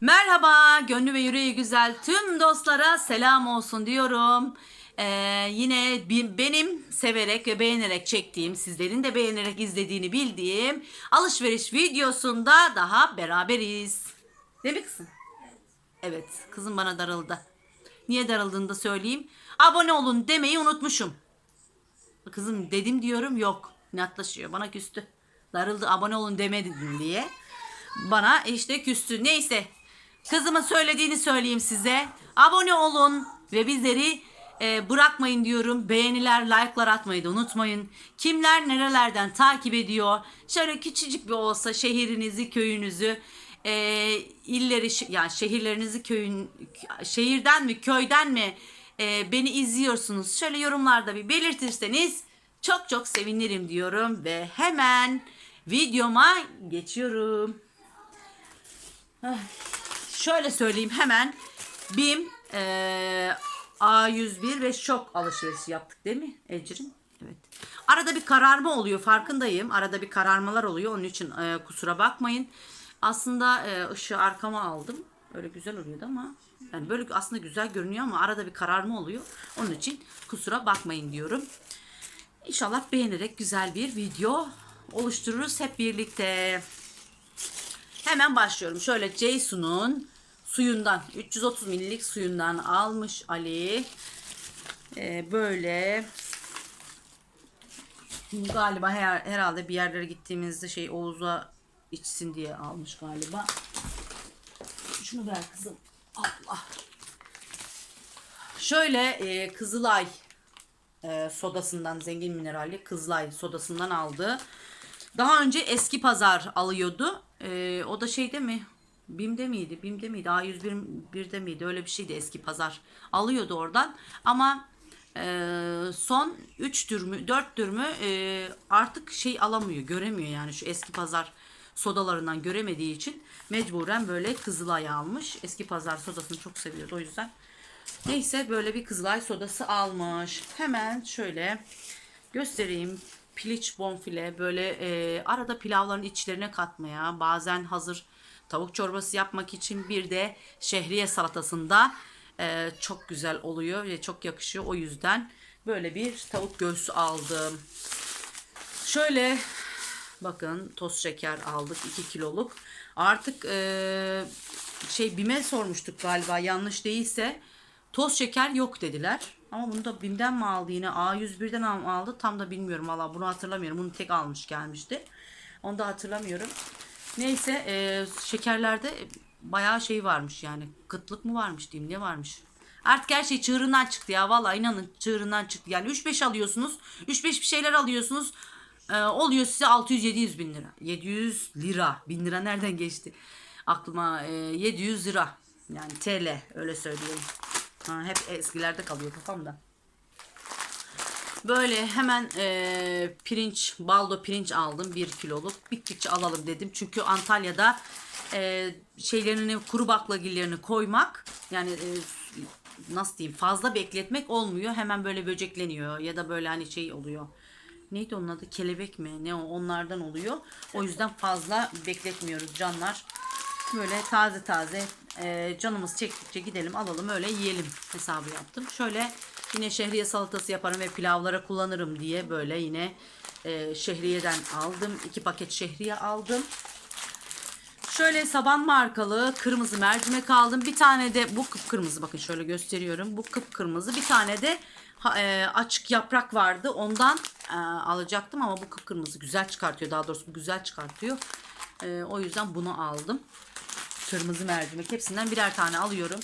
Merhaba, gönlü ve yüreği güzel tüm dostlara selam olsun diyorum. Ee, yine benim severek ve beğenerek çektiğim, sizlerin de beğenerek izlediğini bildiğim alışveriş videosunda daha beraberiz. Değil mi kızım? Evet, kızım bana darıldı. Niye darıldığını da söyleyeyim. Abone olun demeyi unutmuşum. Kızım dedim diyorum yok. İnatlaşıyor bana küstü. Darıldı abone olun demedim diye. Bana işte küstü. Neyse. Kızımın söylediğini söyleyeyim size. Abone olun ve bizleri e, bırakmayın diyorum. Beğeniler, like'lar atmayı da unutmayın. Kimler nerelerden takip ediyor. Şöyle küçücük bir olsa şehrinizi, köyünüzü, e, illeri, yani şehirlerinizi köyün, şehirden mi, köyden mi e, beni izliyorsunuz. Şöyle yorumlarda bir belirtirseniz çok çok sevinirim diyorum ve hemen videoma geçiyorum. Şöyle söyleyeyim hemen BİM eee, A101 ve şok alışverişi yaptık değil mi Ecrin? Evet. Arada bir kararma oluyor farkındayım. Arada bir kararmalar oluyor. Onun için eee, kusura bakmayın. Aslında eee, ışığı arkama aldım. Öyle güzel oluyordu ama yani böyle aslında güzel görünüyor ama arada bir kararma oluyor. Onun için kusura bakmayın diyorum. İnşallah beğenerek güzel bir video oluştururuz hep birlikte. Hemen başlıyorum. Şöyle Jason'un suyundan 330 ml'lik suyundan almış Ali. Ee, böyle galiba her, herhalde bir yerlere gittiğimizde şey Oğuz'a içsin diye almış galiba. Şunu ver kızım. Allah. Şöyle e, Kızılay e, sodasından zengin mineralli Kızılay sodasından aldı. Daha önce eski pazar alıyordu. E, o da şeyde mi? Bim'de miydi? Bim'de miydi? A101'de miydi? Öyle bir şeydi eski pazar. Alıyordu oradan. Ama e, son 3 dürmü 4 dürmü e, artık şey alamıyor. Göremiyor yani şu eski pazar sodalarından göremediği için mecburen böyle Kızılay almış. Eski pazar sodasını çok seviyordu o yüzden. Neyse böyle bir Kızılay sodası almış. Hemen şöyle göstereyim. Piliç bonfile böyle e, arada pilavların içlerine katmaya bazen hazır tavuk çorbası yapmak için bir de şehriye salatasında e, çok güzel oluyor ve çok yakışıyor. O yüzden böyle bir tavuk göğsü aldım. Şöyle bakın toz şeker aldık 2 kiloluk. Artık e, şey BİM'e sormuştuk galiba yanlış değilse toz şeker yok dediler. Ama bunu da BİM'den mi aldı yine A101'den mi aldı tam da bilmiyorum valla bunu hatırlamıyorum. Bunu tek almış gelmişti. Onu da hatırlamıyorum. Neyse e, şekerlerde bayağı şey varmış yani kıtlık mı varmış diyeyim ne varmış. Artık her şey çığırından çıktı ya valla inanın çığırından çıktı. Yani 3-5 alıyorsunuz 3-5 bir şeyler alıyorsunuz e, oluyor size 600-700 bin lira. 700 lira bin lira nereden geçti aklıma e, 700 lira yani TL öyle söyleyeyim. Ha, hep eskilerde kalıyor kafamda. Böyle hemen e, pirinç, baldo pirinç aldım. 1 kiloluk. Bittikçe alalım dedim. Çünkü Antalya'da e, şeylerini, kuru baklagillerini koymak yani e, nasıl diyeyim fazla bekletmek olmuyor. Hemen böyle böcekleniyor ya da böyle hani şey oluyor. Neydi onun adı? Kelebek mi? Ne o? Onlardan oluyor. O yüzden fazla bekletmiyoruz canlar. Böyle taze taze e, canımız çektikçe gidelim alalım öyle yiyelim hesabı yaptım. Şöyle yine şehriye salatası yaparım ve pilavlara kullanırım diye böyle yine e, şehriyeden aldım. iki paket şehriye aldım. Şöyle saban markalı kırmızı mercimek aldım. Bir tane de bu kıpkırmızı bakın şöyle gösteriyorum. Bu kıpkırmızı. Bir tane de e, açık yaprak vardı. Ondan e, alacaktım ama bu kıpkırmızı güzel çıkartıyor. Daha doğrusu güzel çıkartıyor. O yüzden bunu aldım. Kırmızı mercimek. Hepsinden birer tane alıyorum.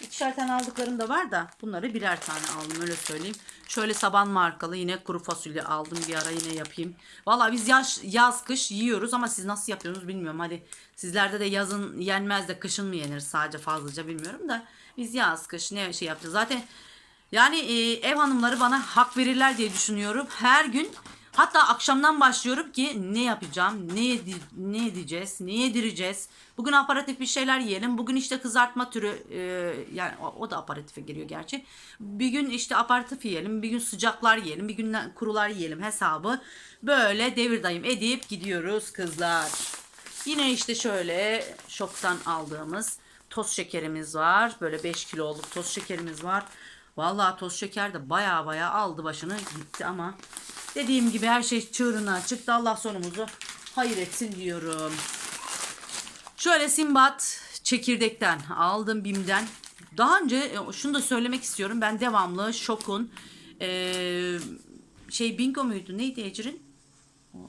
İkişer tane aldıklarım da var da bunları birer tane aldım öyle söyleyeyim. Şöyle saban markalı yine kuru fasulye aldım bir ara yine yapayım. Valla biz yaz, yaz kış yiyoruz ama siz nasıl yapıyorsunuz bilmiyorum. Hadi sizlerde de yazın yenmez de kışın mı yenir sadece fazlaca bilmiyorum da. Biz yaz kış ne şey yapacağız. Zaten yani e, ev hanımları bana hak verirler diye düşünüyorum. Her gün hatta akşamdan başlıyorum ki ne yapacağım, ne, yedi, ne edeceğiz, ne yedireceğiz. Bugün aparatif bir şeyler yiyelim. Bugün işte kızartma türü e, yani o, o da aperatife giriyor gerçi. Bir gün işte aparatif yiyelim, bir gün sıcaklar yiyelim, bir gün kurular yiyelim hesabı. Böyle devir dayım edip gidiyoruz kızlar. Yine işte şöyle şoktan aldığımız toz şekerimiz var. Böyle 5 kiloluk toz şekerimiz var. Vallahi toz şeker de baya baya aldı başını gitti ama dediğim gibi her şey çığırına çıktı. Allah sonumuzu hayır etsin diyorum. Şöyle Simbat çekirdekten aldım Bim'den. Daha önce e, şunu da söylemek istiyorum. Ben devamlı Şok'un e, şey bingo muydu? Neydi Ecrin?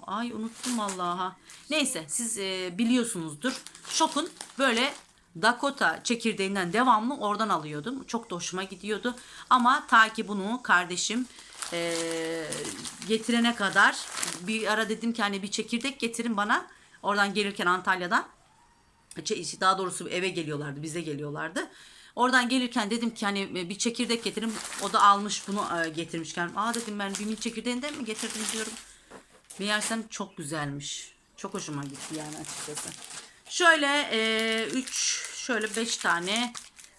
Ay unuttum vallahi. Neyse siz e, biliyorsunuzdur. Şok'un böyle Dakota çekirdeğinden devamlı oradan alıyordum. Çok da hoşuma gidiyordu. Ama ta ki bunu kardeşim e, getirene kadar bir ara dedim ki hani bir çekirdek getirin bana. Oradan gelirken Antalya'dan daha doğrusu eve geliyorlardı, bize geliyorlardı. Oradan gelirken dedim ki hani bir çekirdek getirin. O da almış bunu e, getirmişken. Aa dedim ben Bim'in çekirdeğinden mi getirdim diyorum. Meğersem çok güzelmiş. Çok hoşuma gitti yani açıkçası. Şöyle 3 şöyle 5 tane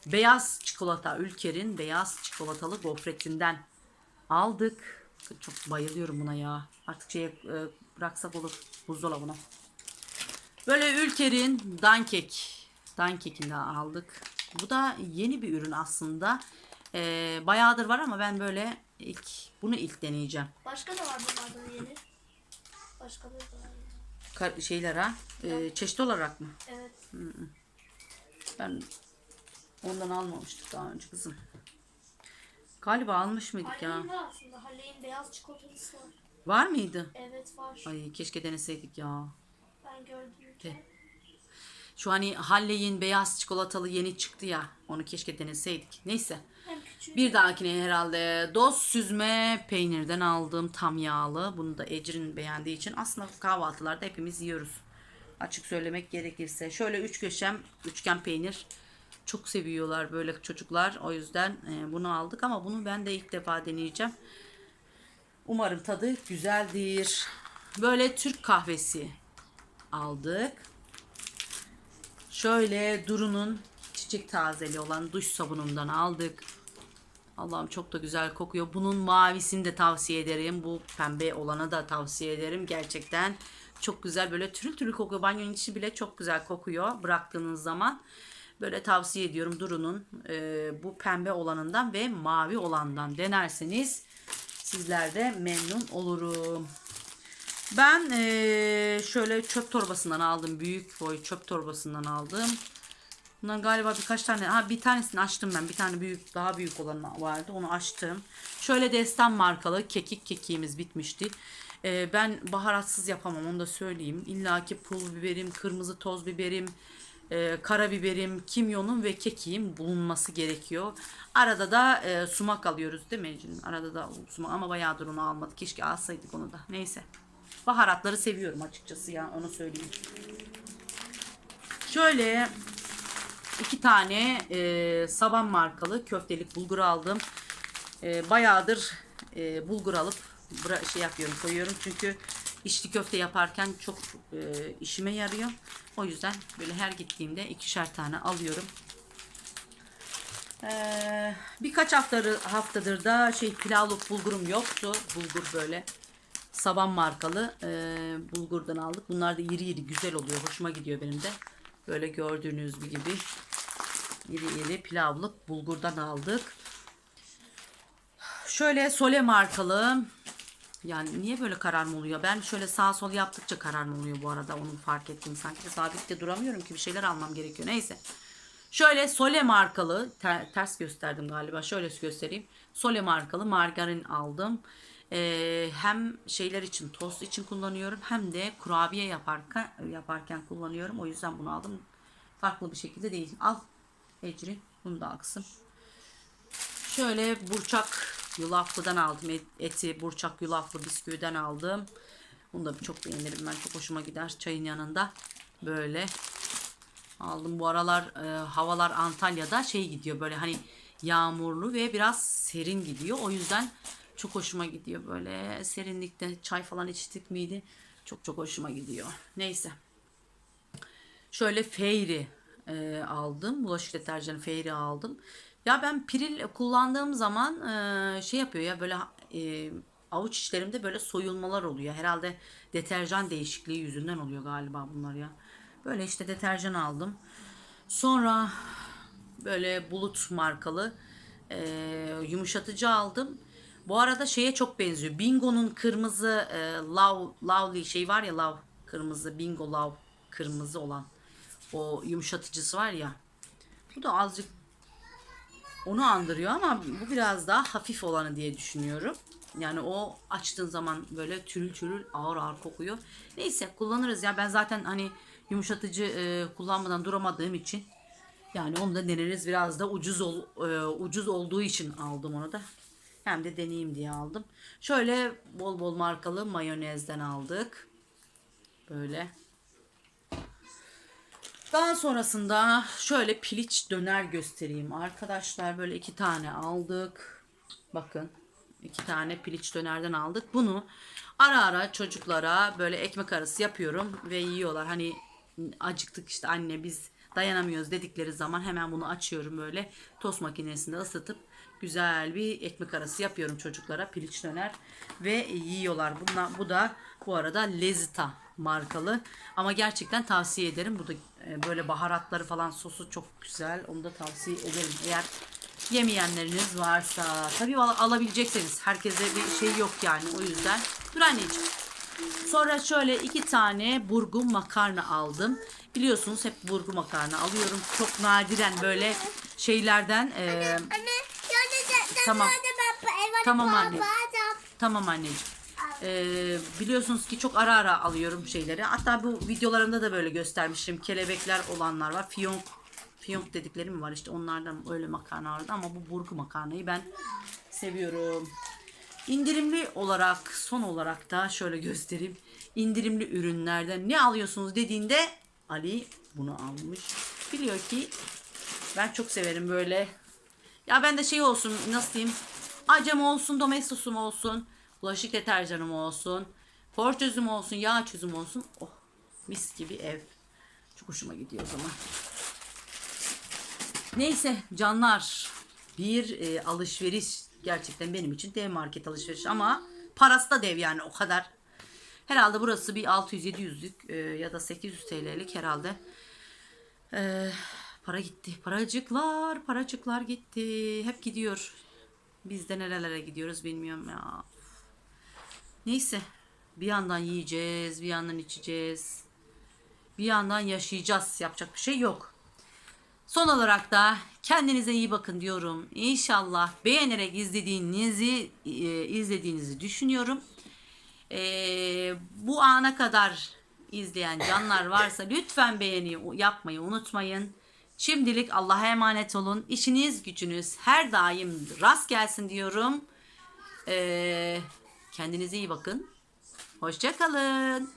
beyaz çikolata Ülker'in beyaz çikolatalı gofretinden aldık. Çok bayılıyorum buna ya. Artık şeye e, bıraksak olur buzdolabına. Böyle Ülker'in dankek. Dankek'ini aldık. Bu da yeni bir ürün aslında. Ee, bayağıdır var ama ben böyle ilk bunu ilk deneyeceğim. Başka da var bunlardan yeni. Başka da var. Şeyler ha. Ee, çeşit olarak mı? Evet. Ben ondan almamıştık daha önce kızım. Galiba almış mıydık ya? Halley'in var aslında. Halley'in beyaz çikolatası var. Var mıydı? Evet var. Ay keşke deneseydik ya. Ben gördüm. De. Şu hani Halley'in beyaz çikolatalı yeni çıktı ya. Onu keşke deneseydik. Neyse. Bir dahakine herhalde doz süzme peynirden aldım tam yağlı. Bunu da Ecrin beğendiği için aslında kahvaltılarda hepimiz yiyoruz. Açık söylemek gerekirse. Şöyle üç köşem üçgen peynir. Çok seviyorlar böyle çocuklar. O yüzden e, bunu aldık ama bunu ben de ilk defa deneyeceğim. Umarım tadı güzeldir. Böyle Türk kahvesi aldık. Şöyle Duru'nun çiçek tazeli olan duş sabunundan aldık. Allah'ım çok da güzel kokuyor. Bunun mavisini de tavsiye ederim. Bu pembe olanı da tavsiye ederim. Gerçekten çok güzel böyle türlü türlü kokuyor. Banyonun içi bile çok güzel kokuyor bıraktığınız zaman. Böyle tavsiye ediyorum Duru'nun e, bu pembe olanından ve mavi olandan denerseniz sizler de memnun olurum. Ben eee, şöyle çöp torbasından aldım. Büyük boy çöp torbasından aldım. Bundan galiba birkaç tane. Ha bir tanesini açtım ben. Bir tane büyük daha büyük olan vardı. Onu açtım. Şöyle destan markalı kekik kekiğimiz bitmişti. Eee, ben baharatsız yapamam onu da söyleyeyim. İlla ki pul biberim, kırmızı toz biberim, eee karabiberim, kimyonum ve kekiğim bulunması gerekiyor. Arada da eee, sumak alıyoruz değil mi Ecin? Arada da sumak ama bayağıdır onu almadık. Keşke alsaydık onu da. Neyse. Baharatları seviyorum açıkçası ya onu söyleyeyim. Şöyle iki tane e, saban markalı köftelik bulgur aldım. E, bayağıdır e, bulgur alıp şey yapıyorum koyuyorum çünkü içli köfte yaparken çok e, işime yarıyor. O yüzden böyle her gittiğimde ikişer tane alıyorum. Ee, birkaç haftadır, haftadır da şey pilavlık bulgurum yoktu. Bulgur böyle Saban markalı e, bulgurdan aldık. Bunlar da iri iri güzel oluyor. Hoşuma gidiyor benim de. Böyle gördüğünüz gibi iri iri pilavlık bulgurdan aldık. Şöyle Sole markalı yani niye böyle kararma oluyor? Ben şöyle sağ sol yaptıkça kararma oluyor bu arada. Onu fark ettim. Sanki sabitte duramıyorum ki bir şeyler almam gerekiyor. Neyse. Şöyle Sole markalı ter- ters gösterdim galiba. Şöyle göstereyim. Sole markalı margarin aldım. Ee, hem şeyler için tost için kullanıyorum hem de kurabiye yaparken yaparken kullanıyorum. O yüzden bunu aldım. Farklı bir şekilde değil. Al Ecrin. Bunu da al kızım. Şöyle burçak yulaflıdan aldım. Et- Eti burçak yulaflı bisküviden aldım. Bunu da çok beğenirim ben. Çok hoşuma gider çayın yanında. Böyle aldım. Bu aralar e, havalar Antalya'da şey gidiyor böyle hani yağmurlu ve biraz serin gidiyor. O yüzden çok hoşuma gidiyor böyle serinlikte çay falan içtik miydi? Çok çok hoşuma gidiyor. Neyse. Şöyle Fairy e, aldım. Bulaşık deterjanı Fairy aldım. Ya ben piril kullandığım zaman şey yapıyor ya böyle avuç içlerimde böyle soyulmalar oluyor. Herhalde deterjan değişikliği yüzünden oluyor galiba bunlar ya. Böyle işte deterjan aldım. Sonra böyle bulut markalı yumuşatıcı aldım. Bu arada şeye çok benziyor. Bingo'nun kırmızı e, lav, lavli şey var ya lav kırmızı bingo lav kırmızı olan o yumuşatıcısı var ya. Bu da azıcık onu andırıyor ama bu biraz daha hafif olanı diye düşünüyorum. Yani o açtığın zaman böyle türül türül ağır ağır kokuyor. Neyse kullanırız ya. Ben zaten hani yumuşatıcı e, kullanmadan duramadığım için yani onu da deneriz. Biraz da ucuz ol, e, ucuz olduğu için aldım onu da. Hem de deneyeyim diye aldım. Şöyle bol bol markalı mayonezden aldık. Böyle. Daha sonrasında şöyle piliç döner göstereyim. Arkadaşlar böyle iki tane aldık. Bakın iki tane piliç dönerden aldık. Bunu ara ara çocuklara böyle ekmek arası yapıyorum ve yiyorlar. Hani acıktık işte anne biz dayanamıyoruz dedikleri zaman hemen bunu açıyorum böyle tost makinesinde ısıtıp güzel bir ekmek arası yapıyorum çocuklara piliç döner ve yiyorlar. Bunlar, bu da bu arada Lezita markalı ama gerçekten tavsiye ederim. Bu da e, böyle baharatları falan sosu çok güzel. Onu da tavsiye ederim. Eğer yemeyenleriniz varsa tabii al- alabilecekseniz herkese bir şey yok yani o yüzden. Dur anneciğim. Sonra şöyle iki tane burgu makarna aldım. Biliyorsunuz hep burgu makarna alıyorum. Çok nadiren böyle şeylerden e, Tamam. Tamam anne. Tamam anneciğim. Ee, biliyorsunuz ki çok ara ara alıyorum şeyleri. Hatta bu videolarımda da böyle göstermişim. Kelebekler olanlar var. Fiyonk fiyonk dedikleri mi var işte onlardan öyle makarna vardı ama bu burgu makarnayı ben seviyorum. İndirimli olarak son olarak da şöyle göstereyim. İndirimli ürünlerden ne alıyorsunuz dediğinde Ali bunu almış. Biliyor ki ben çok severim böyle ya ben de şey olsun nasıl diyeyim? Acem olsun domestosum olsun bulaşık deterjanım olsun porçözüm olsun yağ çözüm olsun. Oh mis gibi ev. Çok hoşuma gidiyor o zaman. Neyse canlar bir e, alışveriş gerçekten benim için dev market alışveriş ama parası da dev yani o kadar. Herhalde burası bir 600-700'lük e, ya da 800 TL'lik herhalde. Ee, para gitti. Paracıklar, paracıklar gitti. Hep gidiyor. Biz de nerelere gidiyoruz bilmiyorum ya. Neyse. Bir yandan yiyeceğiz, bir yandan içeceğiz. Bir yandan yaşayacağız. Yapacak bir şey yok. Son olarak da kendinize iyi bakın diyorum. İnşallah beğenerek izlediğinizi e, izlediğinizi düşünüyorum. Ee, bu ana kadar izleyen canlar varsa lütfen beğeni yapmayı unutmayın. Şimdilik Allah'a emanet olun. İşiniz gücünüz her daim rast gelsin diyorum. Ee, kendinize iyi bakın. Hoşçakalın.